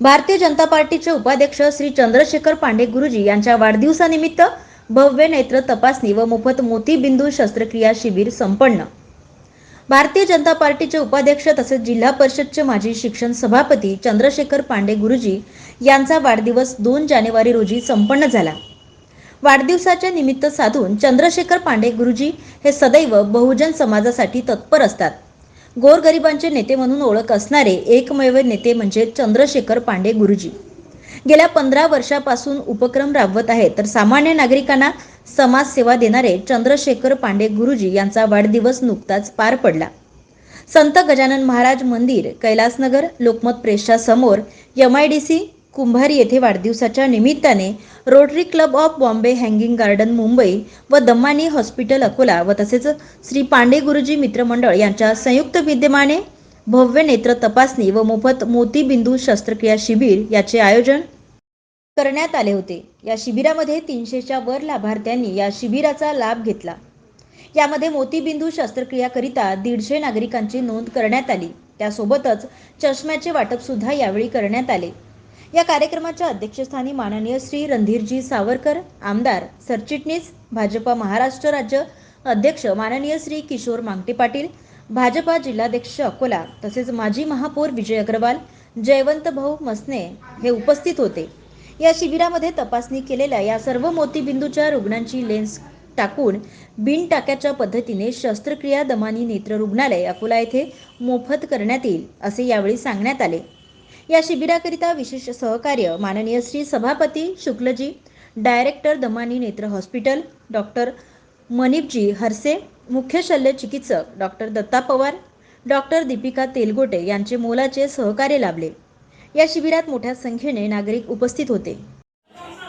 भारतीय जनता पार्टीचे उपाध्यक्ष श्री चंद्रशेखर पांडे गुरुजी यांच्या वाढदिवसानिमित्त भव्य नेत्र तपासणी व मोफत मोतीबिंदू शस्त्रक्रिया शिबिर संपन्न. भारतीय जनता पार्टीचे उपाध्यक्ष तसेच जिल्हा परिषदचे माजी शिक्षण सभापती चंद्रशेखर पांडे गुरुजी यांचा वाढदिवस दोन जानेवारी रोजी संपन्न झाला. वाढदिवसाच्या निमित्त साधून चंद्रशेखर पांडे गुरुजी हे सदैव बहुजन समाजासाठी तत्पर असतात. गोरगरिबांचे नेते म्हणून ओळख असणारे एकमेव नेते म्हणजे चंद्रशेखर पांडे गुरुजी. गेल्या पंधरा वर्षापासून उपक्रम राबवत आहेत तर सामान्य नागरिकांना समाजसेवा देणारे चंद्रशेखर पांडे गुरुजी यांचा वाढदिवस नुकताच पार पडला. संत गजानन महाराज मंदिर कैलासनगर लोकमत प्रेसच्या समोर M I D C Kumbhari येथे वाढदिवसाच्या निमित्ताने Rotary club of Bombay hanging garden Mumbai व दम्मानी हॉस्पिटल अकोला व तसेच श्री पांडे गुरुजी मित्रमंडळ यांच्या संयुक्त विद्यमाने भव्य नेत्र तपासणी व मोफत मोतीबिंदू शस्त्रक्रिया शिबिर याचे आयोजन करण्यात आले होते. या शिबिरामध्ये तीनशेच्या वर लाभार्थ्यांनी या शिबिराचा लाभ घेतला. यामध्ये मोतीबिंदू शस्त्रक्रियाकरिता दीडशे नागरिकांची नोंद करण्यात आली. त्यासोबतच चष्म्याचे वाटप सुद्धा यावेळी करण्यात आले. या कार्यक्रमाच्या अध्यक्षस्थानी माननीय श्री रणधीरजी सावरकर आमदार सरचिटणीस भाजपा महाराष्ट्र राज्य अध्यक्ष माननीय श्री किशोर मांगटे पाटील भाजपा जिल्हाध्यक्ष अकोला तसेच माजी महापौर विजय अग्रवाल जयवंत भाऊ मसने हे उपस्थित होते. या शिबिरामध्ये तपासणी केलेल्या या सर्व मोतीबिंदूच्या रुग्णांची लेन्स टाकून बिन टाक्याच्या पद्धतीने शस्त्रक्रिया दमानी नेत्र रुग्णालय अकोला येथे मोफत करण्यात येईल असे यावेळी सांगण्यात आले. या शिबिराकरिता विशेष सहकार्य माननीय श्री सभापती शुक्लजी डायरेक्टर दमानी नेत्र हॉस्पिटल डॉक्टर मनीपजी हरसे मुख्य शल्य चिकित्सक डॉक्टर दत्ता पवार डॉक्टर दीपिका तेलगोटे यांचे मोलाचे सहकार्य लाभले. या शिबिरात मोठ्या संख्येने नागरिक उपस्थित होते.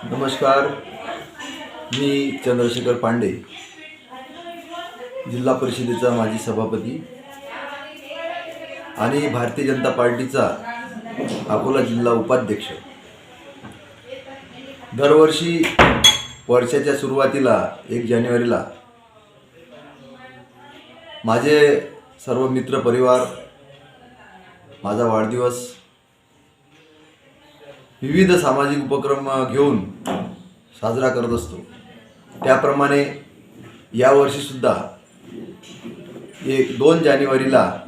नमस्कार. मी चंद्रशेखर पांडे जिल्हा परिषदेचा माजी सभापती आणि भारतीय जनता पार्टीचा अकोला जिल्हा उपाध्यक्ष. दरवर्षी वर्षाच्या सुरुवातीला एक जानेवारीला माझे सर्व मित्र परिवार माझा वाढदिवस विविध सामाजिक उपक्रम घेऊन साजरा करत असतो. त्याप्रमाणे यावर्षीसुद्धा एक दोन जानेवारीला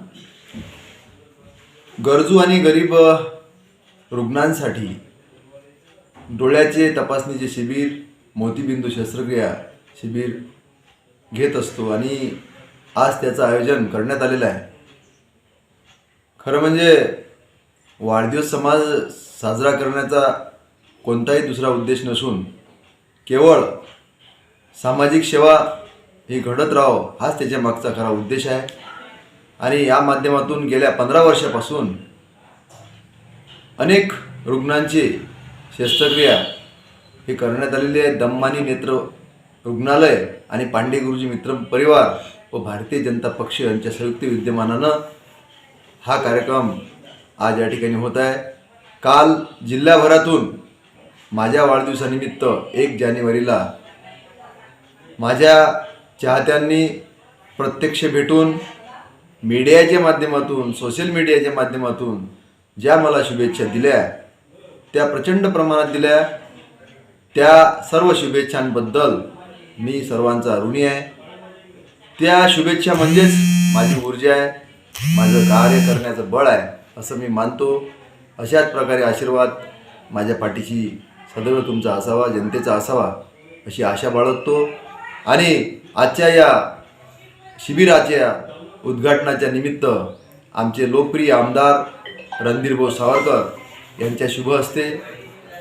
गरजू आणि गरीब रुग्णांसाठी डोळ्याचे तपासणीचे शिबिर मोतीबिंदू शस्त्रक्रिया शिबिर घेत असतो आणि आज त्याचं आयोजन करण्यात आलेलं आहे. खरं म्हणजे वाढदिवस समाज साजरा करण्याचा कोणताही दुसरा उद्देश नसून केवळ सामाजिक सेवा ही घडत राहावं हाच त्याच्या मागचा खरा उद्देश आहे. आणि या माध्यमातून गेल्या पंधरा वर्षापासून अनेक रुग्णांची शस्त्रक्रिया हे करण्यात आलेली आहे. दम्मानी नेत्र रुग्णालय आणि पांडे गुरुजी मित्र परिवार व भारतीय जनता पक्ष यांच्या संयुक्त विद्यमानानं हा कार्यक्रम आज या ठिकाणी होत आहे. काल जिल्ह्याभरातून माझ्या वाढदिवसानिमित्त एक जानेवारीला माझ्या चाहत्यांनी प्रत्यक्ष भेटून मीडियाच्या माध्यमातून सोशल मीडियाच्या माध्यमातून ज्या मला शुभेच्छा दिल्या त्या प्रचंड प्रमाणात दिल्या. त्या सर्व शुभेच्छांबद्दल मी सर्वांचा ऋणी आहे. त्या शुभेच्छा म्हणजेच माझी ऊर्जा आहे माझं कार्य करण्याचं बळ आहे असं मी मानतो. अशाच प्रकारे आशीर्वाद माझ्या पाठीशी सदैव तुमचा असावा जनतेचा असावा अशी आशा बाळगतो. आणि आजच्या या शिबिराच्या उद्घाटनाच्या निमित्त आमचे लोकप्रिय आमदार रणधीरभाऊ सावरकर यांच्या शुभ हस्ते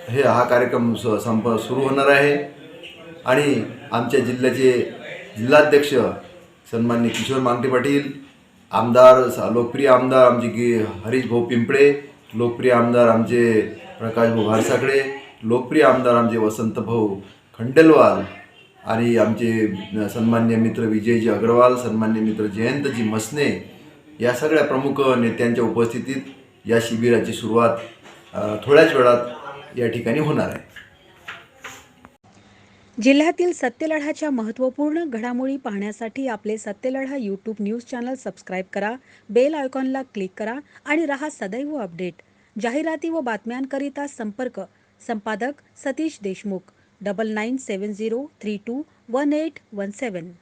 हे हा कार्यक्रम स संप सुरू होणार आहे. आणि आमच्या जिल्ह्याचे जिल्हाध्यक्ष सन्मान्य किशोर मांगटे पाटील आमदार लोकप्रिय आमदार आमचे की हरीश भाऊ पिंपळे लोकप्रिय आमदार आमचे प्रकाश भाऊ भारसाकडे लोकप्रिय आमदार आमचे वसंत भाऊ खंडेलवाल आणि आमचे सन्मान्य मित्र विजयजी अग्रवाल सन्मान्य मित्र जयंतजी मसने या सगळ्या प्रमुख नेत्यांच्या उपस्थितीत या शिबिराची सुरुवात थोड्याच वेळात या ठिकाणी होणार आहे. जिल्ह्यातील सत्यलढाच्या महत्त्वपूर्ण घडामोडी पाहण्यासाठी आपले Satyaladha YouTube news channel subscribe करा बेल आयकॉनला क्लिक करा आणि रहा सदैव अपडेट. जाहिराती व बातम्यांकरिता संपर्क संपादक सतीश देशमुख. 9970321817.